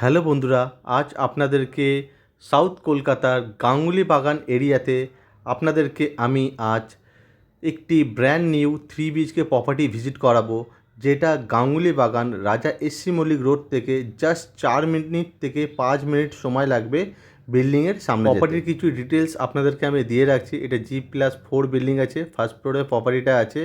Hello বন্ধুরা, আজ আপনাদেরকে সাউথ কলকাতার গাঙ্গুলি বাগান এরিয়াতে আপনাদেরকে আমি আজ একটি brand new three BHK property visit করাবো, যেটা গাঙ্গুলি বাগান রাজা এসসি মল্লিক রোড থেকে জাস্ট চার মিনিট থেকে পাঁচ মিনিট সময় লাগবে বিল্ডিংয়ের সামনে প্রপার্টির কিছু ডিটেলস আপনাদেরকে আমি দিয়ে রাখছি, এটা জি প্লাস ফোর বিল্ডিং আছে ফার্স্ট ফ্লোরে প্রপার্টিটা আছে।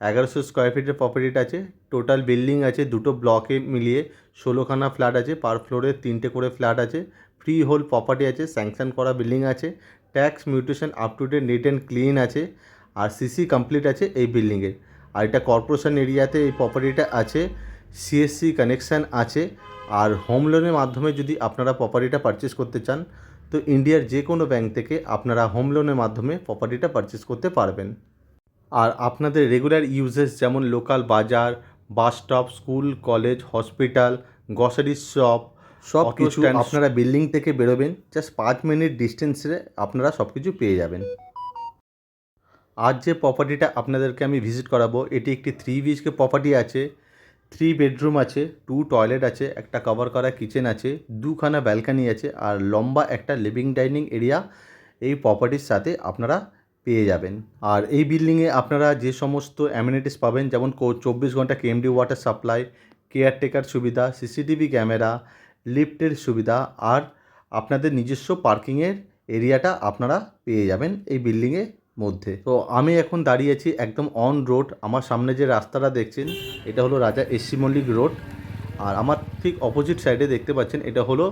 এগারোশো স্কোয়ার ফিটের প্রপার্টিটা আছে টোটাল বিল্ডিং আছে, দুটো ব্লকে মিলিয়ে ষোলোখানা ফ্ল্যাট আছে পার ফ্লোরে তিনটে করে ফ্ল্যাট আছে ফ্রি হোল প্রপার্টি আছে স্যাংশন করা বিল্ডিং আছে tax mutation up to date neat and clean আছে, আর সিসি কমপ্লিট আছে এই বিল্ডিংয়ের আর এটা কর্পোরেশন এরিয়াতে এই প্রপার্টিটা আছে সিএসসি কানেকশান আছে, আর হোম লোনের মাধ্যমে যদি আপনারা প্রপার্টিটা পারচেস করতে চান, তো ইন্ডিয়ার যে কোনো ব্যাংক থেকে আপনারা হোম লোনের মাধ্যমে প্রপার্টিটা পারচেস করতে পারবেন। আর আপনাদের রেগুলার ইউজেস যেমন লোকাল বাজার bus stop school college hospital grocery shop সব কিছু আপনারা বিল্ডিং থেকে বেরোবেন জাস্ট পাঁচ মিনিট ডিস্টেন্সে আপনারা সব কিছু পেয়ে যাবেন। আজ যে প্রপার্টিটা আপনাদেরকে আমি ভিজিট করাবো এটি একটি থ্রি বিএইচকে প্রপার্টি আছে থ্রি বেডরুম আছে টু টয়লেট আছে একটা কভার করা কিচেন আছে দুখানা ব্যালকানি আছে আর লম্বা একটা লিভিং ডাইনিং এরিয়া এই প্রপার্টির সাথে আপনারা পেয়ে যাবেন। আর এই বিল্ডিংয়ে আপনারা যে সমস্ত অ্যামিনিটিস পাবেন, যেমন চব্বিশ ঘণ্টা কেএমডি ওয়াটার সাপ্লাই কেয়ারটেকার সুবিধা সিসিটিভি ক্যামেরা লিফটের সুবিধা, আর আপনাদের নিজস্ব পার্কিংয়ের এরিয়াটা আপনারা পেয়ে যাবেন এই বিল্ডিংয়ের মধ্যে। তো আমি এখন দাঁড়িয়ে আছি একদম অন রোড আমার সামনে যে রাস্তাটা দেখছেন, এটা হলো রাজা এসসি মল্লিক রোড আর আমার ঠিক অপোজিট সাইডে দেখতে পাচ্ছেন, এটা হলো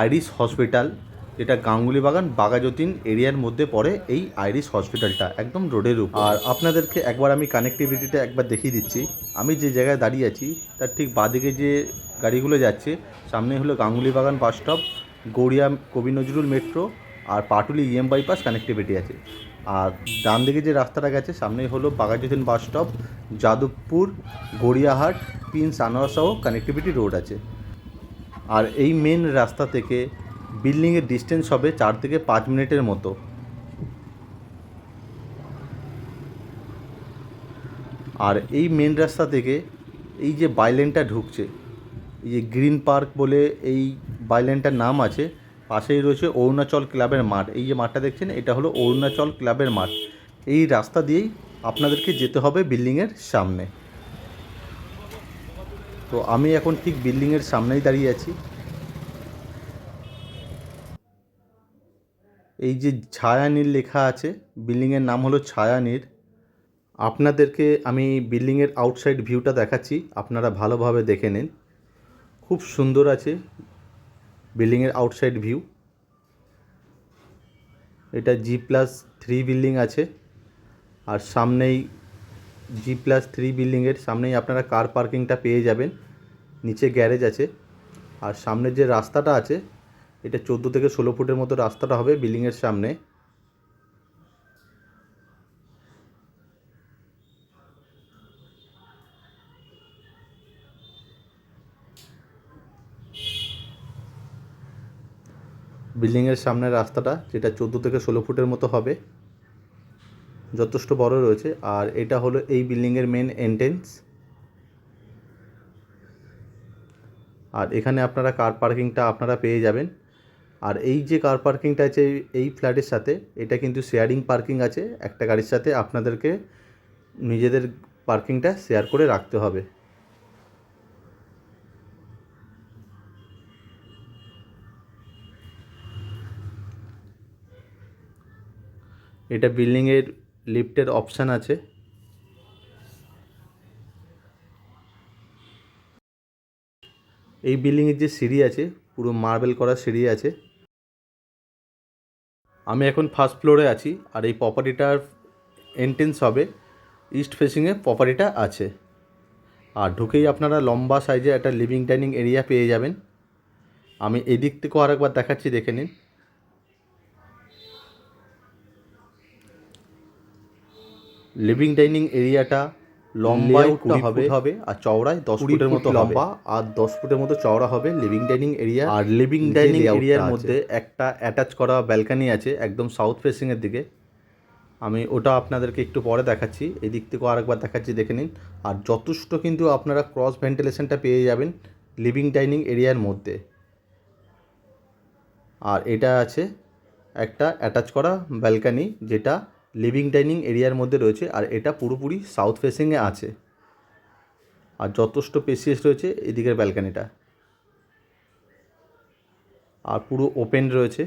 আইরিশ হসপিটাল যেটা গাঙ্গুলি বাগান বাগাযতীন এরিয়ার মধ্যে পড়ে এই আইরিশ হসপিটালটা একদম রোডের উপর। আর আপনাদেরকে একবার আমি কানেক্টিভিটিটা একবার দেখিয়ে দিচ্ছি। আমি যে জায়গায় দাঁড়িয়ে আছি, তার ঠিক বাদিকে যে গাড়িগুলো যাচ্ছে, সামনে হলো গাঙ্গুলি বাগান bus stop Garia, Kavi Nazrul metro আর পাটুলি ইএম বাইপাস কানেক্টিভিটি আছে। আর ডান দিকে যে রাস্তাটা গেছে, সামনেই হলো Baghajatin bus stop Jadavpur, Gariahat Prince Anwar Shah connectivity road আছে। আর এই মেন রাস্তা থেকে বিল্ডিংয়ের ডিস্টেন্স হবে চার থেকে পাঁচ মিনিটের মতো। আর এই মেন রাস্তা থেকে এই যে বাইলেনটা ঢুকছে, এই যে গ্রিন পার্ক বলে এই বাইলেনটার নাম আছে, পাশেই রয়েছে অরুণাচল ক্লাবের মাঠ। এই যে মাঠটা দেখছেন, এটা হলো অরুণাচল ক্লাবের মাঠ। এই রাস্তা দিয়েই আপনাদেরকে যেতে হবে বিল্ডিংয়ের সামনে। তো আমি এখন ঠিক বিল্ডিংয়ের সামনেই দাঁড়িয়ে আছি। এই যে ছায়ানীর লেখা আছে, বিল্ডিংয়ের নাম হলো ছায়ানীর। আপনাদেরকে আমি বিল্ডিংয়ের আউটসাইড ভিউটা দেখাচ্ছি, আপনারা ভালোভাবে দেখে নিন। খুব সুন্দর আছে বিল্ডিংয়ের আউটসাইড ভিউ এটা জি প্লাস থ্রি বিল্ডিং আছে, আর সামনেই জি প্লাস থ্রি বিল্ডিংয়ের সামনেই আপনারা কার পার্কিংটা পেয়ে যাবেন, নিচে গ্যারেজ আছে। আর সামনের যে রাস্তাটা আছে এটা চোদ্দ থেকে ষোলো ফুটের মতো রাস্তাটা হবে বিল্ডিংয়ের সামনে। বিল্ডিংয়ের সামনের রাস্তাটা, যেটা চোদ্দ থেকে ষোলো ফুটের মতো হবে, যথেষ্ট বড় রয়েছে। আর এটা হলো এই বিল্ডিংয়ের মেন এন্ট্রেন্স আর এখানে আপনারা কার পার্কিংটা আপনারা পেয়ে যাবেন। আর এই যে কার পার্কিংটা আছে এই ফ্ল্যাটের সাথে, এটা কিন্তু শেয়ারিং পার্কিং আছে। একটা গাড়ির সাথে আপনাদেরকে নিজেদের পার্কিংটা শেয়ার করে রাখতে হবে। এটা বিল্ডিংয়ের লিফটের অপশান আছে। এই বিল্ডিংয়ের যে সিঁড়ি আছে, পুরো মার্বেল করা সিঁড়ি আছে। আমি এখন ফার্স্ট ফ্লোরে আছি আর এই প্রপার্টিটার এন্ট্রেন্স হবে ইস্ট ফেসিংয়ে প্রপার্টিটা আছে। আর ঢুকেই আপনারা লম্বা সাইজে একটা লিভিং ডাইনিং এরিয়া পেয়ে যাবেন। আমি এদিক থেকেও আরেকবার দেখাচ্ছি, দেখে নিন। লিভিং ডাইনিং এরিয়াটা লম্বায় কুড়ি হবে হবে আর চওড়ায় দশ ফুটের মতো লম্বা আর দশ ফুটের মতো চওড়া হবে লিভিং ডাইনিং এরিয়া আর লিভিং ডাইনিং এরিয়ার মধ্যে একটা অ্যাটাচ করা ব্যালকানি আছে একদম সাউথ ফেসিংয়ের দিকে। আমি ওটা আপনাদেরকে একটু পরে দেখাচ্ছি। এই দিক থেকেও আরেকবার দেখাচ্ছি দেখে নিন। আর যথেষ্ট কিন্তু আপনারা ক্রস ভেন্টিলেশনটা পেয়ে যাবেন লিভিং ডাইনিং এরিয়ার মধ্যে। আর এটা আছে একটা অ্যাটাচ করা ব্যালকানি যেটা লিভিং ডাইনিং এরিয়ার মধ্যে রয়েছে আর এটা পুরোপুরি সাউথ ফেসিংয়ে আছে। আর যথেষ্ট পেসিয়াস রয়েছে এদিকের ব্যালকানিটা। আর পুরো ওপেন রয়েছে।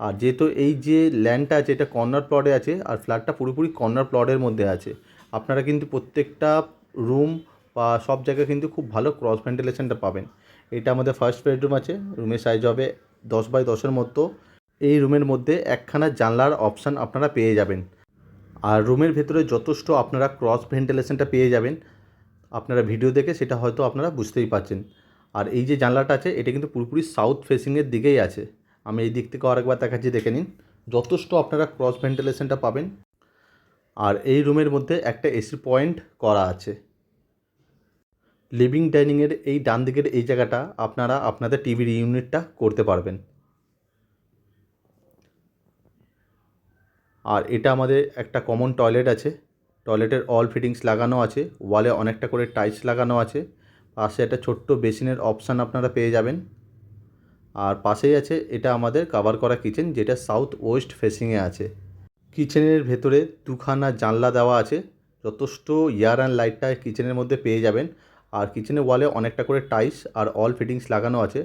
আর যেহেতু এই যে ল্যান্ডটা আছে, এটা কর্নার প্লটে আছে আর ফ্ল্যাটটা পুরোপুরি কর্নার প্লটের মধ্যে আছে। আপনারা কিন্তু প্রত্যেকটা রুম বা সব জায়গায় কিন্তু খুব ভালো ক্রস ভেন্টিলেশনটা পাবেন। এটা আমাদের ফার্স্ট বেডরুম আছে। রুমের সাইজ হবে দশ বাই দশের মতো। এই রুমের মধ্যে একখানা জানলার অপশান আপনারা পেয়ে যাবেন। আর রুমের ভেতরে যথেষ্ট আপনারা ক্রস ভেন্টিলেশনটা পেয়ে যাবেন। আপনারা ভিডিও দেখে সেটা হয়তো আপনারা বুঝতেই পারছেন। আর এই যে জানলাটা আছে, এটা কিন্তু পুরোপুরি সাউথ ফেসিংয়ের দিকেই আছে। আমি এই দিক থেকে আরেকবার দেখাচ্ছি, দেখে নিন। যথেষ্ট আপনারা ক্রস ভেন্টিলেশনটা পাবেন। আর এই রুমের মধ্যে একটা এসি পয়েন্ট করা আছে। লিভিং ডাইনিংয়ের এই ডান দিকের এই জায়গাটা আপনারা আপনাদের টিভির ইউনিটটা করতে পারবেন। আর এটা আমাদের একটা কমন টয়লেট আছে। টয়লেটের অল ফিটিংস লাগানো আছে। ওয়ালে অনেকটা করে টাইলস লাগানো আছে। পাশে একটা ছোট্ট বেসিনের অপশান আপনারা পেয়ে যাবেন। আর পাশেই আছে, এটা আমাদের কাভার করা কিচেন যেটা সাউথ ওয়েস্ট ফেসিংয়ে আছে। কিচেনের ভেতরে দুখানা জানলা দেওয়া আছে। যথেষ্ট ইয়ার অ্যান্ড লাইটটা কিচেনের মধ্যে পেয়ে যাবেন। আর কিচেনের ওয়ালে অনেকটা করে টাইলস আর অল ফিটিংস লাগানো আছে।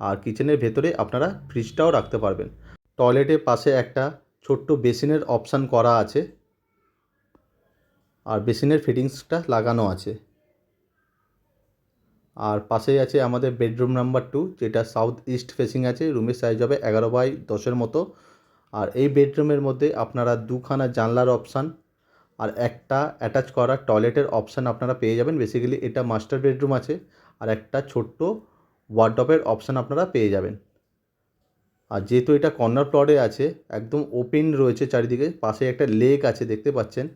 আর কিচেনের ভেতরে আপনারা ফ্রিজটাও রাখতে পারবেন। টয়লেটের পাশে একটা ছোট্ট বেসিনের অপশান করা আছে। আর বেসিনের ফিটিংসটা লাগানো আছে। আর পাশেই আছে আমাদের বেডরুম নাম্বার টু, যেটা সাউথ ইস্ট ফেসিং আছে। রুমের সাইজ হবে এগারো বাই দশের মতো। আর এই বেডরুমের মধ্যে আপনারা দুখানা জানলার অপশান আর একটা অ্যাটাচ করা টয়লেটের অপশান আপনারা পেয়ে যাবেন। বেসিক্যালি এটা মাস্টার বেডরুম আছে। আর একটা ছোট্ট ওয়ার্ডপের অপশান আপনারা পেয়ে যাবেন। আর যেহেতু এটা কর্নার প্লটে আছে, একদম ওপেন রয়েছে চারিদিকে, পাশে একটা লেক আছে দেখতে পাচ্ছেন।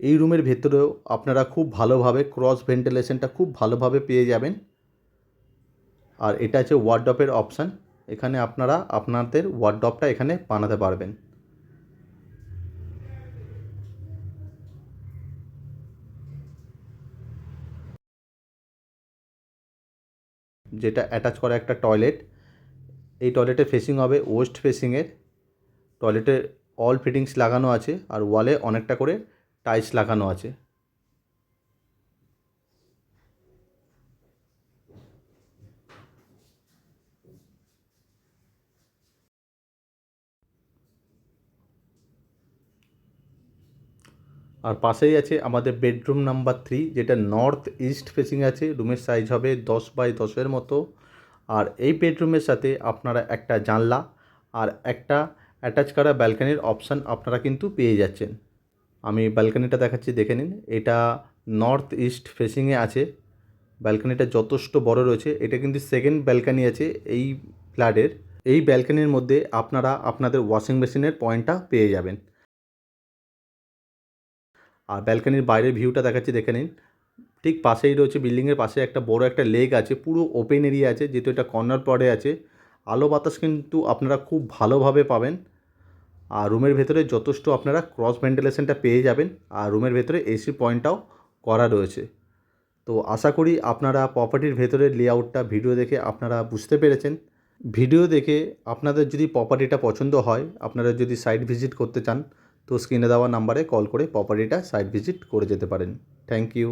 এই রুমের ভেতরেও আপনারা খুব ভালোভাবে ক্রস ভেন্টিলেশনটা খুব ভালোভাবে পেয়ে যাবেন। আর এটা আছে ওয়ার্ডপের অপশান এখানে আপনারা আপনাদের ওয়ার্ডপটা এখানে বানাতে পারবেন। যেটা অ্যাটাচ করা একটা টয়লেট এই টয়লেটের ফেসিং হবে ওয়েস্ট ফেসিংয়ের টয়লেটে অল ফিটিংস লাগানো আছে আর ওয়ালে অনেকটা করে টাইলস লাগানো আছে। আর পাশেই আছে আমাদের বেডরুম নাম্বার থ্রি যেটা নর্থ ইস্ট ফেসিং আছে। রুমের সাইজ হবে দশ বাই দশের মতো। আর এই বেডরুমের সাথে আপনারা একটা জানলা আর একটা অ্যাটাচ করা ব্যালকানির অপশান আপনারা কিন্তু পেয়ে যাচ্ছেন। আমি ব্যালকানিটা দেখাচ্ছি, দেখে নিন। এটা নর্থ ইস্ট ফেসিংয়ে আছে। ব্যালকানিটা যথেষ্ট বড় রয়েছে। এটা কিন্তু সেকেন্ড ব্যালকানি আছে এই ফ্ল্যাটের এই ব্যালকানির মধ্যে আপনারা আপনাদের ওয়াশিং মেশিনের পয়েন্টটা পেয়ে যাবেন। আর ব্যালকানির বাইরের ভিউটা দেখাচ্ছি, দেখে নিন। ঠিক পাশেই রয়েছে বিল্ডিংয়ের পাশে একটা বড় একটা লেক আছে, পুরো ওপেন এরিয়া আছে, যেহেতু এটা কর্নার পড়ে আছে। আলো বাতাস কিন্তু আপনারা খুব ভালোভাবে পাবেন। আর রুমের ভেতরে যথেষ্ট আপনারা ক্রস ভেন্টিলেশনটা পেয়ে যাবেন। আর রুমের ভেতরে এসি পয়েন্টটাও করা রয়েছে। তো আশা করি আপনারা প্রপার্টির ভেতরের লেআউটটা ভিডিও দেখে আপনারা বুঝতে পেরেছেন। ভিডিও দেখে আপনাদের যদি প্রপার্টিটা পছন্দ হয়, আপনারা যদি সাইট ভিজিট করতে চান, তো স্ক্রিনে দেওয়া নাম্বারে কল করে প্রপার্টিটা সাইট ভিজিট করে যেতে পারেন। Thank you